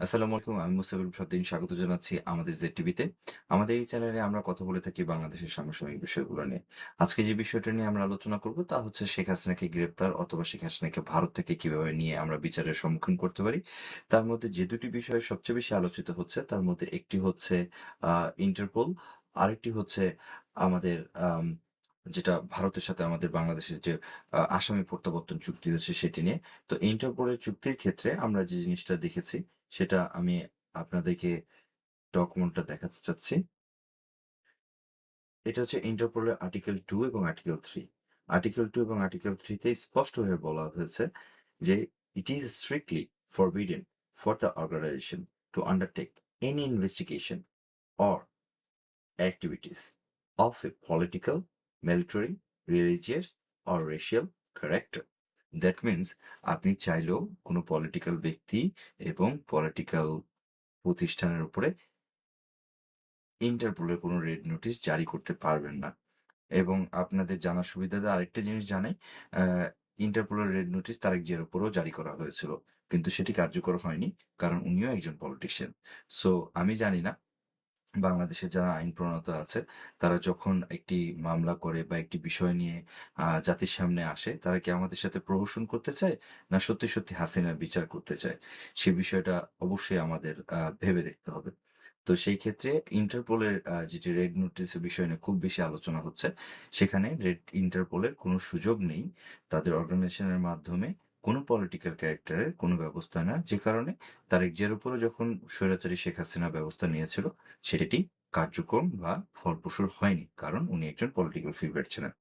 আসসালামু আলাইকুম আমি মুসাফির সদ্দিন স্বাগত জানাচ্ছি আমাদের জেড টিভিতে আমাদের এই চ্যানেলে আমরা কথা বলে থাকি বাংলাদেশের সামসামিক বিষয়গুলো নিয়ে। আজকে যে বিষয়টা নিয়ে আমরা আলোচনা করব তা হচ্ছে শেখ হাসিনাকে গ্রেপ্তার অথবা শেখ হাসিনাকে ভারত থেকে কীভাবে নিয়ে আমরা বিচারের সম্মুখীন করতে পারি। তার মধ্যে যে দুটি বিষয় সবচেয়ে বেশি আলোচিত হচ্ছে তার মধ্যে একটি হচ্ছে ইন্টারপোল আরেকটি হচ্ছে আমাদের আম, যেটা ভারতের সাথে আমাদের বাংলাদেশের যে আসামি প্রত্যাবর্তন চুক্তি হচ্ছে সেটি নিয়ে। তো ইন্টারপোলের চুক্তির ক্ষেত্রে আমরা যে জিনিসটা দেখেছি সেটা আমি আপনাদেরকে ডকুমেন্টটা দেখাতে চাচ্ছি। এটা হচ্ছে ইন্টারপোলের আর্টিকেল টু এবং আর্টিকেল থ্রি আর্টিকেল টু এবং আর্টিকেল থ্রিতে স্পষ্টভাবে বলা হয়েছে যে it is strictly forbidden for the organization to undertake any investigation or activities of a political military religious or racial character that means আপনি চাইলেও কোনো পলিটিক্যাল ব্যক্তি এবং পলিটিক্যাল প্রতিষ্ঠানের উপরে ইন্টারপোলের কোনো রেড নোটিশ জারি করতে পারবেন না। এবং আপনাদের জানার সুবিধাতে আরেকটা জিনিস জানাই ইন্টারপোলের রেড নোটিশ তারেক জিয়ার উপরেও জারি করা হয়েছিল। কিন্তু সেটি কার্যকর হয়নি, কারণ উনিও একজন পলিটিশিয়ান সো আমি জানি না বাংলাদেশে যারা আইন প্রণেতা আছে, তারা যখন একটি মামলা করে বা একটি বিষয় নিয়ে জাতির সামনে আসে, তারা কি আমাদের সাথে প্রহসন করতে চায়? না সত্যি সত্যি হাসিনার বিচার করতে চায়? সে বিষয়টা অবশ্যই আমাদের ভেবে দেখতে হবে। তো সেই ক্ষেত্রে ইন্টারপোলের যেটি রেড নোটিসের বিষয় নিয়ে খুব বেশি আলোচনা হচ্ছে, সেখানে রেড, ইন্টারপোলের কোনো সুযোগ নেই। তাদের অর্গানাইজেশনের মাধ্যমে কোনো পলিটিক্যাল ক্যারেক্টারের কোনো ব্যবস্থা না, যে কারণে তারেক জিয়ার উপরও যখন স্বৈরাচারী শেখ হাসিনা ব্যবস্থা নিয়েছিল, সেটি কার্যক্রম বা ফলপ্রসূর হয়নি, কারণ উনি একজন পলিটিক্যাল ফিগার ছিলেন।